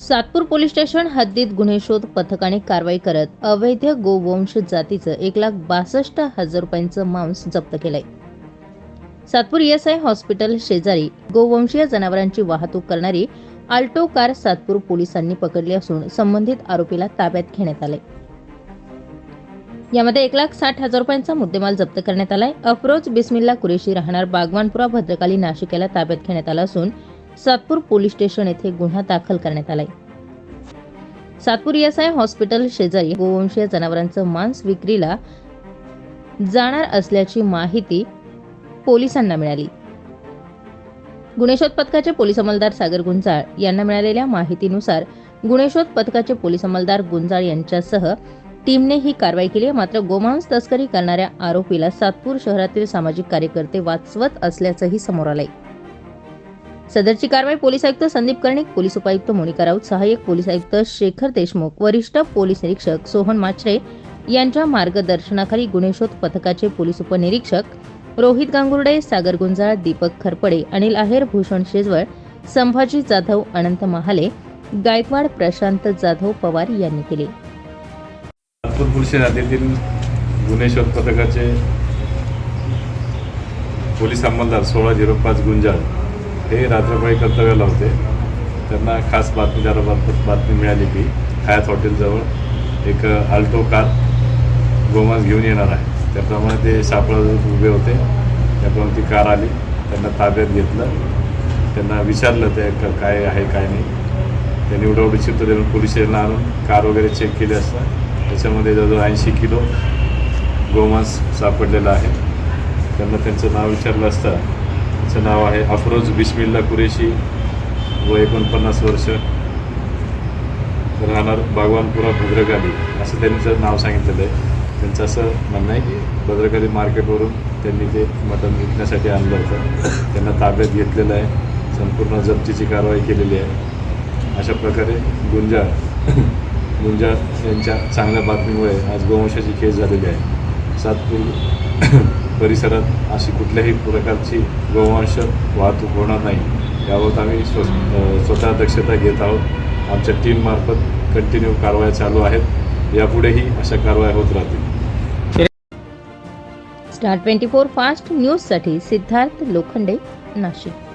Satpur police station हद्दीत गुन्हे शोध पथकाने कारवाई करत अवैध गोवंश जातीचं एक लाख बासष्ट हजार रुपयांचं मांस जप्त केलंय. सातपूर एस आय हॉस्पिटल शेजारी गोवंशीय जनावरांची वाहतूक करणारी आल्टो कार सातपूर पोलिसांनी पकडली असून संबंधित आरोपीला ताब्यात घेण्यात आले यामध्ये एक लाख साठ हजार रुपयांचा मुद्देमाल जप्त करण्यात आलाय. अफरोज बिस्मिल्ला कुरेशी राहणार बागवानपुरा भद्रकाली नाशिक याला ताब्यात घेण्यात आला असून सातपूर पोलीस स्टेशन येथे गुन्हा दाखल करण्यात आलाय. सातपूर एस आय हॉस्पिटल शेजारी गोवंशीय जनावरांचं मांस विक्रीला जाणार असल्याची माहिती पोलिसांना मिळाली. गुन्हेशोध पथकाचे पोलीस अंमलदार सागर गुंजाळ यांना मिळालेल्या माहितीनुसार गुन्हेशोध पथकाचे पोलीस अंमलदार गुंजाळ यांच्यासह टीमने ही कारवाई केली आहे. मात्र गोमांस तस्करी करणाऱ्या आरोपीला सातपूर शहरातील सामाजिक कार्यकर्ते वाचवत असल्याचंही समोर आलंय. सदरची कारवाई पोलीस आयुक्त संदीप कर्णिक पोलीस उपायुक्त मोनिका राऊत सहाय्यक पोलीस आयुक्त शेखर देशमुख वरिष्ठ पोलीस निरीक्षक सोहन माचरे यांच्या मार्गदर्शनाखाली गुन्हेशोध पथकाचे पोलीस उपनिरीक्षक रोहित गांगुर्डे सागर गुंजाळ दीपक खरपडे अनिल आहेर भूषण शेजवळ संभाजी जाधव अनंत महाले गायकवाड प्रशांत जाधव पवार यांनी केले. नागपूर पोलीस गुन्हे शोध पथकाचे पोलीस अंमलदार सोळा झिरो पाच गुंजाळ हे रात्रपाळी कर्तव्याला होते. त्यांना खास बातमीदारामार्फत बातमी मिळाली की हयात हॉटेलजवळ एक आल्टो कार गोमांस घेऊन येणार आहे. त्याप्रमाणे ते सापळा उभे होते. त्याप्रमाणे ती कार आली. त्यांना ताब्यात घेतलं. त्यांना विचारलं ते काय आहे काय नाही. त्यांनी उडवडी चित्त देऊन पोलीस स्टेशनला आणून कार वगैरे चेक केली असता. त्याच्यामध्ये जवळजवळ ऐंशी किलो गोमांस सापडलेलं आहे. त्यांना त्यांचं नाव विचारलं असता. त्याचं नाव आहे अफरोज बिस्मिल्ला कुरेशी. व एकोणपन्नास वर्ष. राहणार बागवानपुरा भद्रकाली. असं त्यांचं नाव सांगितलेलं आहे. त्यांचं असं म्हणणं आहे की भद्रकाली मार्केटवरून त्यांनी ते मटण विकण्यासाठी आणलं होतं. त्यांना ताब्यात घेतलेलं आहे. संपूर्ण जप्तीची कारवाई केलेली आहे. अशा प्रकारे गुंजा गुंजा यांच्या चांगल्या बातमीमुळे आज गोवंशाची केस झालेली आहे. सातपूर परिसरात अशी कुठल्याही प्रकारची गोवंश वाहतूक होणार नाही. याबाबत आम्ही स्व स्वतः दक्षता घेत आहोत. आमच्या टीममार्फत कंटिन्यू कारवाया चालू आहेत. यापुढेही अशा कारवाया होत राहतील. स्टार ट्वेंटी फोर फास्ट न्यूजसाठी सिद्धार्थ लोखंडे नाशिक.